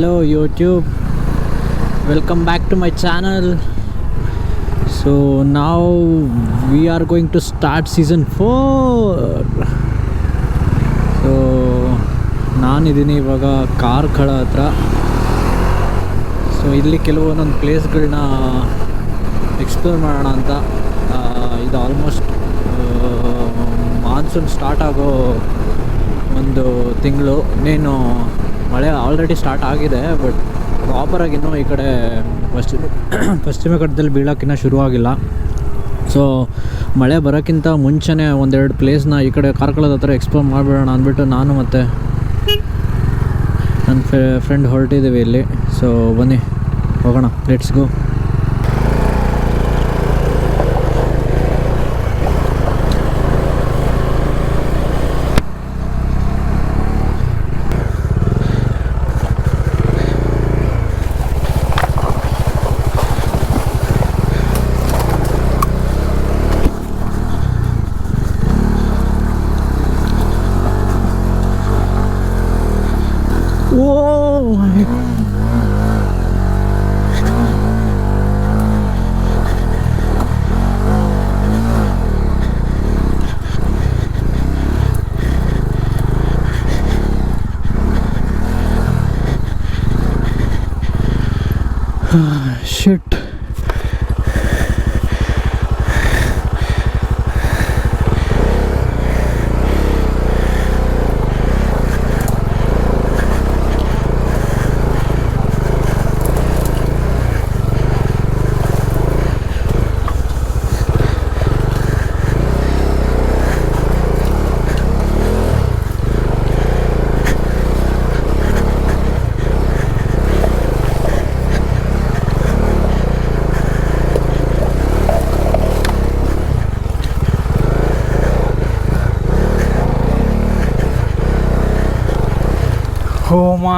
hello, youtube. Welcome back to my channel. So, now we are going to start season 4 so ನಾನಿದ್ದೀನಿ ಇವಾಗ ಕಾರ್ಕಳ ಹತ್ರ. So ಇಲ್ಲಿ ಕೆಲವೊಂದೊಂದು ಪ್ಲೇಸ್ಗಳನ್ನ explore ಮಾಡೋಣ ಅಂತ. ಇದು ಆಲ್ಮೋಸ್ಟ್ ಮಾನ್ಸೂನ್ ಸ್ಟಾರ್ಟ್ ಆಗೋ ಒಂದು ತಿಂಗಳು. ಇನ್ನೇನು ಮಳೆ ಆಲ್ರೆಡಿ ಸ್ಟಾರ್ಟ್ ಆಗಿದೆ ಬಟ್ ಪ್ರಾಪರಾಗಿ ಇನ್ನೂ ಈ ಕಡೆ ಪಶ್ಚಿಮ ಪಶ್ಚಿಮ ಘಟ್ಟದಲ್ಲಿ ಬೀಳೋಕ್ಕಿನ್ನ ಶುರುವಾಗಿಲ್ಲ ಸೊ ಮಳೆ ಬರೋಕ್ಕಿಂತ ಮುಂಚೆನೇ ಒಂದೆರಡು ಪ್ಲೇಸ್ನ ಈ ಕಡೆ ಕಾರ್ಕಳದ ಹತ್ರ ಎಕ್ಸ್ಪ್ಲೋರ್ ಮಾಡಿಬಿಡೋಣ ಅಂದ್ಬಿಟ್ಟು ನಾನು ಮತ್ತು ನನ್ನ ಫ್ರೆಂಡ್ ಹೊರಟಿದ್ದೀವಿ ಇಲ್ಲಿ. ಸೊ ಬನ್ನಿ, ಹೋಗೋಣ let's go oh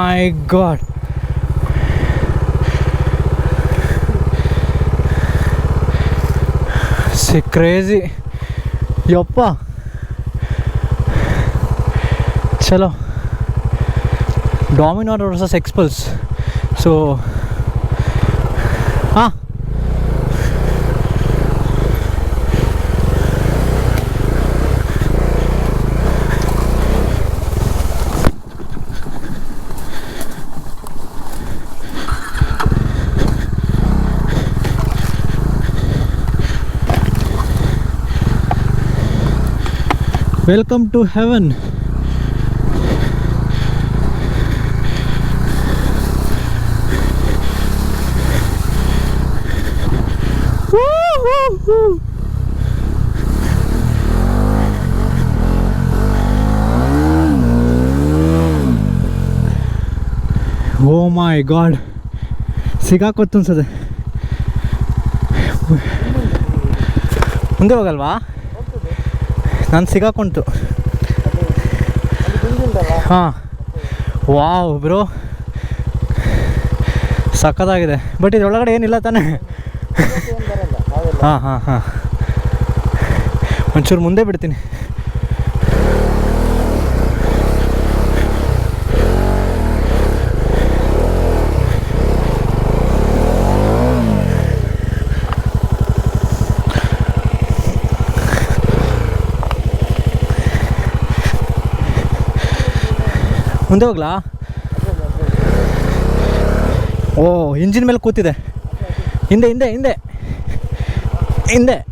my god crazy योपा चलो Dominar versus Xpulse so welcome to heaven oh my god ಸಿಗಾಕೊತ್ತು ಅನ್ಸದೆ ಮುಂದೆ ಹೋಗಲ್ವಾ ನಾನು ಸಿಗಾಕೊಂತು ಹಾಂ. Wow bro. ಸಖತ್ತಾಗಿದೆ. ಬಟ್ ಇದ್ರೊಳಗಡೆ ಏನಿಲ್ಲ ತಾನೇ. ಹಾಂ ಹಾಂ ಹಾಂ. ಒಂಚೂರು ಮುಂದೆ ಬಿಡ್ತೀನಿ. ಮುಂದೆ ಹೋಗ್ಲಾ? ಓ ಇಂಜಿನ್ ಮೇಲೆ ಕೂತಿದೆ. ಹಿಂದೆ ಹಿಂದೆ ಹಿಂದೆ. ಹಿಂದೆ.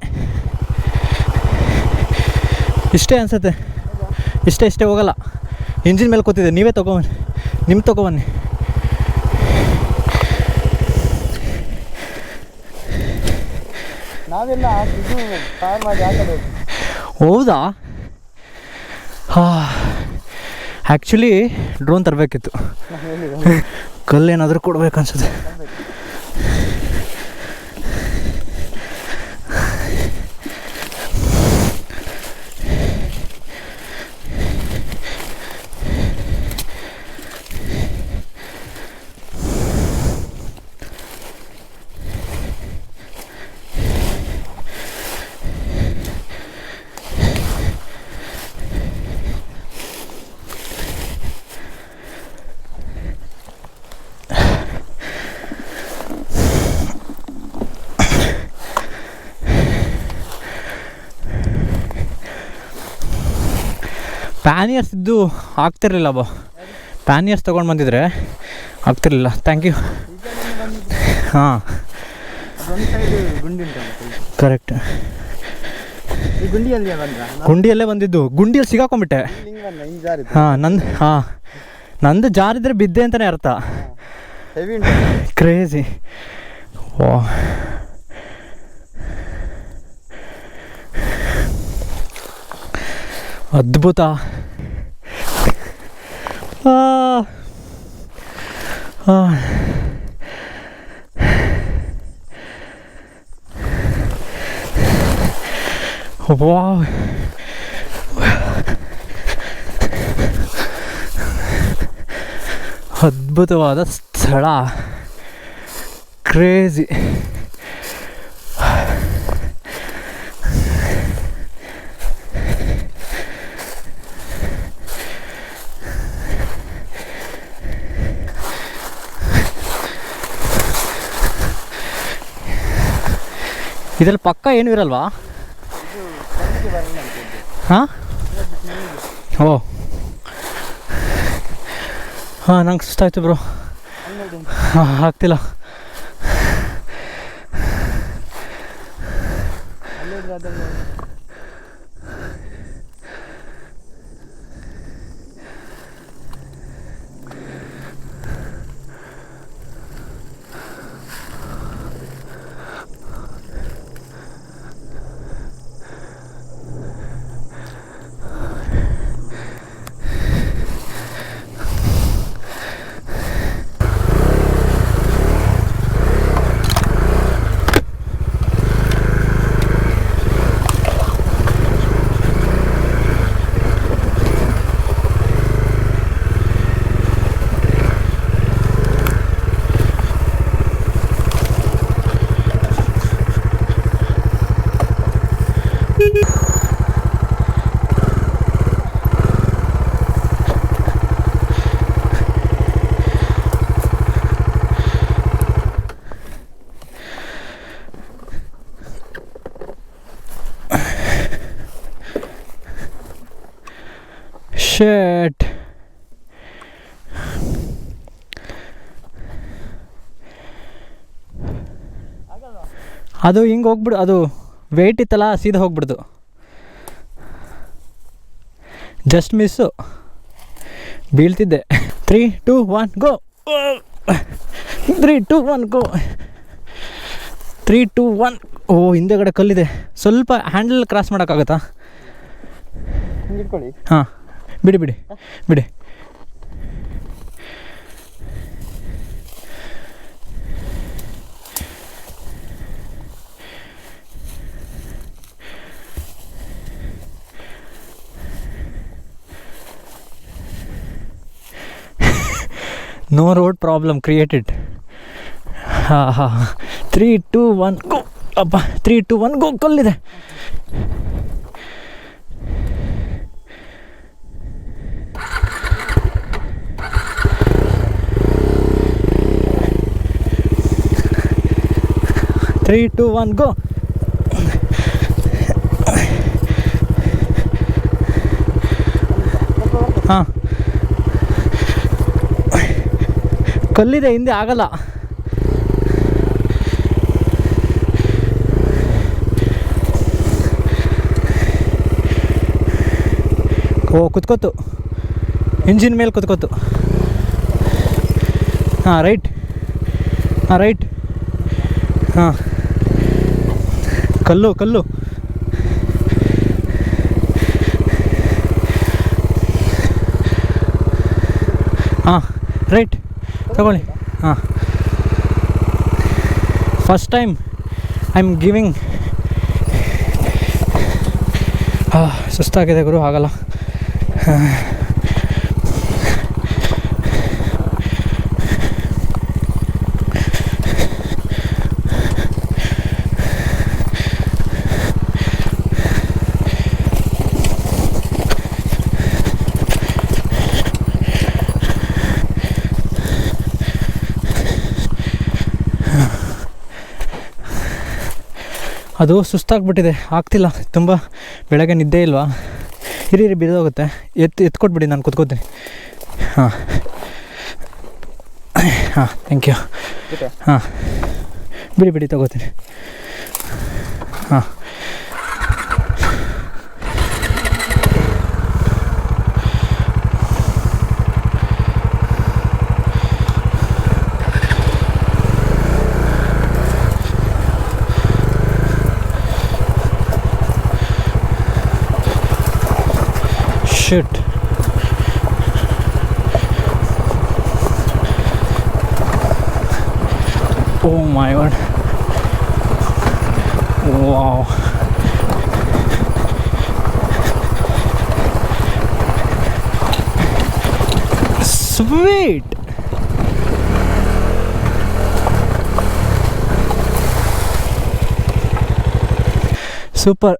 ಇಷ್ಟೇ ಅನ್ಸುತ್ತೆ. ಇಷ್ಟೇ ಇಷ್ಟೇ ಹೋಗಲ್ಲ. ಇಂಜಿನ್ ಮೇಲೆ ಕೂತಿದೆ. ನೀವೇ ತೊಗೊಬನ್ನಿ ನಿಮ್ಮ ತೊಗೊಬನ್ನಿ ನಾವೆಲ್ಲ ಹೌದಾ? ಹಾಂ. Actually drone ತರಬೇಕಿತ್ತು. ಕಲ್ಲೇನಾದರೂ ಕೊಡ್ಬೇಕು ಅನ್ಸುತ್ತೆ ಪ್ಯಾನಿಯರ್ಸ್ ಇದ್ದು ಆಗ್ತಿರ್ಲಿಲ್ಲ ಬಾ ಪ್ಯಾನಿಯರ್ಸ್ ತೊಗೊಂಡು ಬಂದಿದ್ರೆ ಆಗ್ತಿರಲಿಲ್ಲ. ಥ್ಯಾಂಕ್ ಯು ಹಾಂ. ಕರೆಕ್ಟ್ ಗುಂಡಿಯಲ್ಲಿ ಬಂದಿದ್ದು. ಗುಂಡಿಯಲ್ಲಿ ಜಾರಿದ್ದು ಹಾಂ, ನಂದು ಹಾಂ. ನಂದು ಜಾರಿದ್ರೆ ಬಿದ್ದೆ ಅಂತಲೇ ಅರ್ಥ. ಕ್ರೇಜಿ ಓ ಅದ್ಭುತ. ಆ. ಆ. ವಾವ್ ಅದ್ಭುತವಾದ ಸ್ಥಳ ಕ್ರೇಜಿ ಇದ್ರಲ್ಲಿ ಪಕ್ಕ ಏನು ಇರಲ್ವಾ? ಹಾಂ? ಓ. ಹಾಂ ನಂಗೆ ಸುಸ್ತಾಯ್ತು ಬ್ರೋ. ಹಾಂ ಆಗ್ತಿಲ್ಲ. ಶೇಟ್ ಅದು ಹಿಂಗೆ ಹೋಗ್ಬಿಡು ಅದು ವೆಯ್ಟ್ ಇತ್ತಲ್ಲ ಸೀದಾ ಹೋಗ್ಬಿಡ್ದು. Just miss ಬೀಳ್ತಿದ್ದೆ. Three two one go three two one go three two one oh ಹಿಂದೆಗಡೆ ಕಲ್ಲಿದೆ. ಸ್ವಲ್ಪ ಹ್ಯಾಂಡಲ್ ಕ್ರಾಸ್ ಮಾಡೋಕ್ಕಾಗತ್ತಾ? ಹಾಂ. ಬಿಡಿ ಬಿಡಿ ಬಿಡಿ. ನೋ ರೋಡ್ ಪ್ರಾಬ್ಲಮ್ ಕ್ರಿಯೇಟೆಡ್ ಹಾಂ ಹಾಂ ತ್ರೀ ಟೂ ಒನ್ ಗೋ ಅಪ್ಪ ತ್ರೀ ಟು ಒನ್ ಗೋ ಕಲ್ಲಿದೆ ತ್ರೀ ಟು ಒನ್ ಗೋ ಹಾಂ. ಕಲ್ಲಿದೆ, ಹಿಂದೆ ಆಗಲ್ಲ. ಓ ಕುತ್ಕೋತು ಇಂಜಿನ್ ಮೇಲೆ ಕುತ್ಕೋತು ಹಾಂ ರೈಟ್ ಹಾಂ ರೈಟ್ ಹಾಂ. ಕಲ್ಲು ಕಲ್ಲು. ಹಾಂ, ರೈಟ್. ತಗೊಳ್ಳಿ. ಹಾಂ. First time I am giving ಹಾಂ, ಸುಸ್ತಾಗಿದೆ ಗುರು ಆಗಲ್ಲ ಅದು ಸುಸ್ತಾಗ್ಬಿಟ್ಟಿದೆ ಆಗ್ತಿಲ್ಲ ತುಂಬ ಬೆಳಗ್ಗೆ ನಿದ್ದೆ ಇಲ್ವಾ? ಇರಿ ಇರಿ ಬಿದ್ದೋಗುತ್ತೆ ಎತ್ತು ಎತ್ಕೊಟ್ಬಿಡಿ ನಾನು ಕುತ್ಕೋತೀನಿ. ಹಾಂ. ಹಾಂ ಥ್ಯಾಂಕ್ ಯು ಹಾಂ. ಬಿಡಿ ಬಿಡಿ ತಗೋತೀನಿ. ಹಾಂ. Shit Oh my god. Wow. Sweet. Super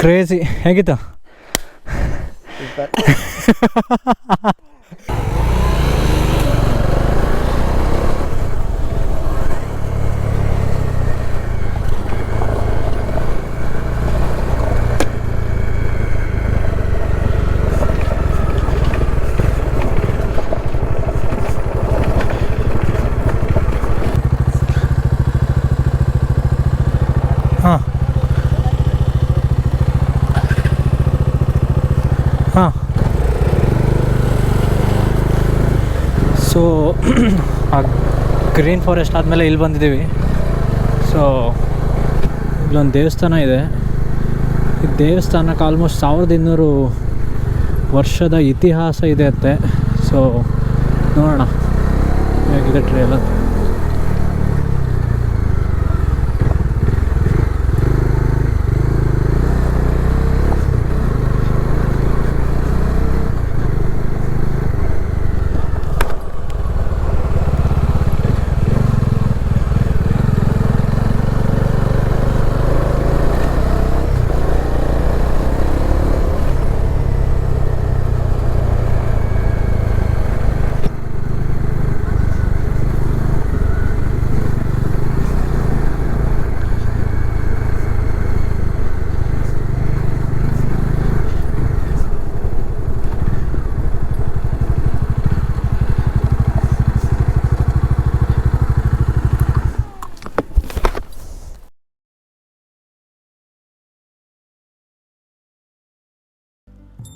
crazy ಹೇಗಿತ್ತು ಸೂಪರ್ ಹಾಂ ಹಾಂ ಸೊ ಆ ಗ್ರೀನ್ ಫಾರೆಸ್ಟ್ ಆದಮೇಲೆ ಇಲ್ಲಿ ಬಂದಿದ್ದೀವಿ. ಸೊ ಇಲ್ಲೊಂದು ದೇವಸ್ಥಾನ ಇದೆ. ಈ ದೇವಸ್ಥಾನಕ್ಕೆ ಆಲ್ಮೋಸ್ಟ್ ಸಾವಿರದ ಇನ್ನೂರು ವರ್ಷದ ಇತಿಹಾಸ ಇದೆ ಅಂತೆ ಸೊ ನೋಡೋಣ. ಹೇಗಿದೆ ಟ್ರೇಲರ್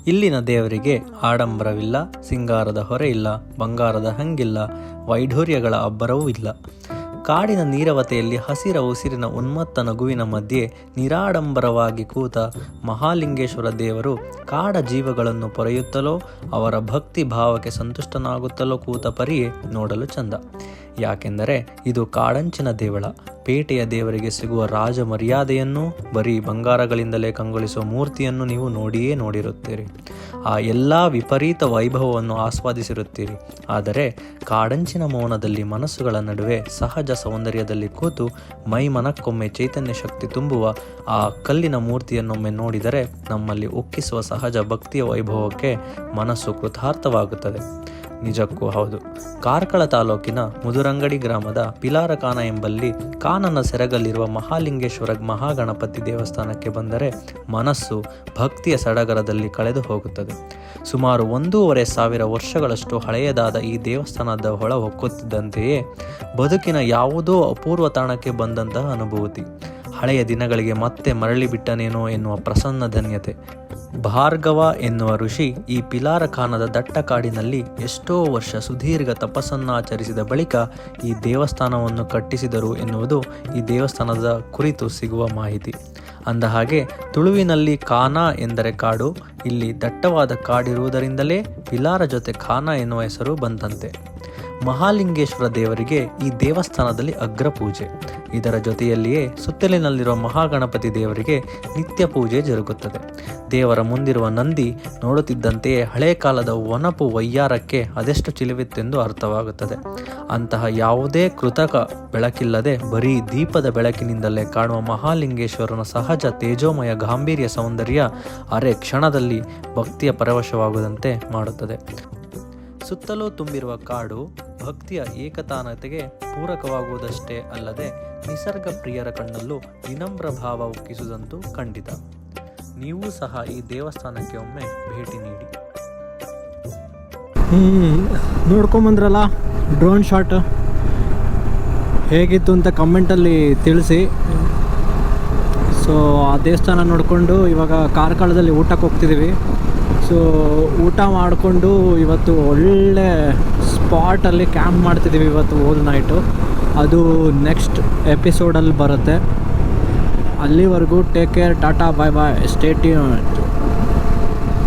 ಇಲ್ಲಿನ ದೇವರಿಗೆ ಆಡಂಬರವಿಲ್ಲ, ಸಿಂಗಾರದ ಹೊರೆ ಇಲ್ಲ, ಬಂಗಾರದ ಹಂಗಿಲ್ಲ, ವೈಢೂರ್ಯಗಳ ಅಬ್ಬರವೂ ಇಲ್ಲ. ಕಾಡಿನ ನೀರವತೆಯಲ್ಲಿ ಹಸಿರ ಉಸಿರಿನ ಉನ್ಮತ್ತ ನಗುವಿನ ಮಧ್ಯೆ ನಿರಾಡಂಬರವಾಗಿ ಕೂತ ಮಹಾಲಿಂಗೇಶ್ವರ ದೇವರು ಕಾಡ ಜೀವಗಳನ್ನು ಪೊರೆಯುತ್ತಲೋ, ಅವರ ಭಕ್ತಿ ಭಾವಕ್ಕೆ ಸಂತುಷ್ಟನಾಗುತ್ತಲೋ ಕೂತ ಪರಿಯೇ ನೋಡಲು ಚಂದ. ಯಾಕೆಂದರೆ ಇದು ಕಾಡಂಚಿನ ದೇವಳ. ಪೇಟೆಯ ದೇವರಿಗೆ ಸಿಗುವ ರಾಜ ಮರ್ಯಾದೆಯನ್ನು, ಬರೀ ಬಂಗಾರಗಳಿಂದಲೇ ಕಂಗೊಳಿಸುವ ಮೂರ್ತಿಯನ್ನು ನೀವು ನೋಡಿಯೇ ನೋಡಿರುತ್ತೀರಿ. ಆ ಎಲ್ಲ ವಿಪರೀತ ವೈಭವವನ್ನು ಆಸ್ವಾದಿಸಿರುತ್ತೀರಿ. ಆದರೆ ಕಾಡಂಚಿನ ಮೌನದಲ್ಲಿ ಮನಸ್ಸುಗಳ ನಡುವೆ ಸಹಜ ಸೌಂದರ್ಯದಲ್ಲಿ ಕೂತು ಮೈ ಮನಕ್ಕೊಮ್ಮೆ ಚೈತನ್ಯ ಶಕ್ತಿ ತುಂಬುವ ಆ ಕಲ್ಲಿನ ಮೂರ್ತಿಯನ್ನೊಮ್ಮೆ ನೋಡಿದರೆ ನಮ್ಮಲ್ಲಿ ಉಕ್ಕಿಸುವ ಸಹಜ ಭಕ್ತಿಯ ವೈಭವಕ್ಕೆ ಮನಸ್ಸು ಕೃತಾರ್ಥವಾಗುತ್ತದೆ. ನಿಜಕ್ಕೂ ಹೌದು. ಕಾರ್ಕಳ ತಾಲೂಕಿನ ಮುದುರಂಗಡಿ ಗ್ರಾಮದ ಪಿಲಾರಕಾನ ಎಂಬಲ್ಲಿ ಕಾನನ ಸೆರಗಲ್ಲಿರುವ ಮಹಾಲಿಂಗೇಶ್ವರ ಮಹಾಗಣಪತಿ ದೇವಸ್ಥಾನಕ್ಕೆ ಬಂದರೆ ಮನಸ್ಸು ಭಕ್ತಿಯ ಸಡಗರದಲ್ಲಿ ಕಳೆದು ಹೋಗುತ್ತದೆ. ಸುಮಾರು ಒಂದೂವರೆ ಸಾವಿರ ವರ್ಷಗಳಷ್ಟು ಹಳೆಯದಾದ ಈ ದೇವಸ್ಥಾನದ ಹೊಳ ಹೊಕ್ಕುತ್ತಿದ್ದಂತೆಯೇ ಬದುಕಿನ ಯಾವುದೋ ಅಪೂರ್ವ ತಾಣಕ್ಕೆ ಬಂದಂತಹ ಅನುಭೂತಿ. ಹಳೆಯ ದಿನಗಳಿಗೆ ಮತ್ತೆ ಮರಳಿ ಬಿಟ್ಟನೇನೋ ಎನ್ನುವ ಪ್ರಸನ್ನ ಧನ್ಯತೆ. ಭಾರ್ಗವ ಎನ್ನುವ ಋಷಿ ಈ ಪಿಲಾರ ಖಾನದ ದಟ್ಟ ಕಾಡಿನಲ್ಲಿ ಎಷ್ಟೋ ವರ್ಷ ಸುದೀರ್ಘ ತಪಸ್ಸನ್ನಾಚರಿಸಿದ ಬಳಿಕ ಈ ದೇವಸ್ಥಾನವನ್ನು ಕಟ್ಟಿಸಿದರು ಎನ್ನುವುದು ಈ ದೇವಸ್ಥಾನದ ಕುರಿತು ಸಿಗುವ ಮಾಹಿತಿ. ಅಂದಹಾಗೆ ತುಳುವಿನಲ್ಲಿ ಖಾನ ಎಂದರೆ ಕಾಡು, ಇಲ್ಲಿ ದಟ್ಟವಾದ ಕಾಡಿರುವುದರಿಂದಲೇ ಪಿಲಾರ ಜೊತೆ ಖಾನ ಎನ್ನುವ ಹೆಸರು ಬಂದಂತೆ. ಮಹಾಲಿಂಗೇಶ್ವರ ದೇವರಿಗೆ ಈ ದೇವಸ್ಥಾನದಲ್ಲಿ ಅಗ್ರ ಪೂಜೆ ಇದರ ಜೊತೆಯಲ್ಲಿಯೇ ಸುತ್ತಲಿನಲ್ಲಿರುವ ಮಹಾಗಣಪತಿ ದೇವರಿಗೆ ನಿತ್ಯ ಪೂಜೆ ಜರುಗುತ್ತದೆ. ದೇವರ ಮುಂದಿರುವ ನಂದಿ ನೋಡುತ್ತಿದ್ದಂತೆಯೇ ಹಳೆ ಕಾಲದ ವನಪು ವೈಯಾರಕ್ಕೆ ಅದೆಷ್ಟು ಚಿಲುವಿತ್ತೆಂದು ಅರ್ಥವಾಗುತ್ತದೆ. ಅಂತಹ ಯಾವುದೇ ಕೃತಕ ಬೆಳಕಿಲ್ಲದೆ ಬರೀ ದೀಪದ ಬೆಳಕಿನಿಂದಲೇ ಕಾಣುವ ಮಹಾಲಿಂಗೇಶ್ವರನ ಸಹಜ ತೇಜೋಮಯ ಗಾಂಭೀರ್ಯ ಸೌಂದರ್ಯ ಅರೆ ಕ್ಷಣದಲ್ಲಿ ಭಕ್ತಿಯ ಪರವಶವಾಗುವಂತೆ ಮಾಡುತ್ತದೆ. ಸುತ್ತಲೂ ತುಂಬಿರುವ ಕಾಡು ಭಕ್ತಿಯ ಏಕತಾನತೆಗೆ ಪೂರಕವಾಗುವುದಷ್ಟೇ ಅಲ್ಲದೆ ನಿಸರ್ಗ ಪ್ರಿಯರ ಕಣ್ಣಲ್ಲೂ ವಿನಮ್ರ ಭಾವ ಉಕ್ಕಿಸುವುದಂತೂ ಖಂಡಿತ. ನೀವು ಸಹ ಈ ದೇವಸ್ಥಾನಕ್ಕೆ ಒಮ್ಮೆ ಭೇಟಿ ನೀಡಿ. ನೋಡ್ಕೊಂಬಂದ್ರಲ್ಲ ಡ್ರೋನ್ ಶಾಟ್ ಹೇಗಿತ್ತು ಅಂತ ಕಮೆಂಟಲ್ಲಿ ತಿಳಿಸಿ. ಸೊ ಆ ದೇವಸ್ಥಾನ ನೋಡಿಕೊಂಡು ಇವಾಗ ಕಾರ್ಕಳದಲ್ಲಿ ಊಟಕ್ಕೆ ಹೋಗ್ತಿದ್ದೀವಿ. ಸೊ ಊಟ ಮಾಡಿಕೊಂಡು ಇವತ್ತು ಒಳ್ಳೆ ಸ್ಪಾಟಲ್ಲಿ ಕ್ಯಾಂಪ್ ಮಾಡ್ತಿದ್ದೀವಿ ಇವತ್ತು ಓಲ್ ನೈಟು ಅದು ನೆಕ್ಸ್ಟ್ ಎಪಿಸೋಡಲ್ಲಿ ಬರುತ್ತೆ. ಅಲ್ಲಿವರೆಗೂ take care tata bye bye stay tuned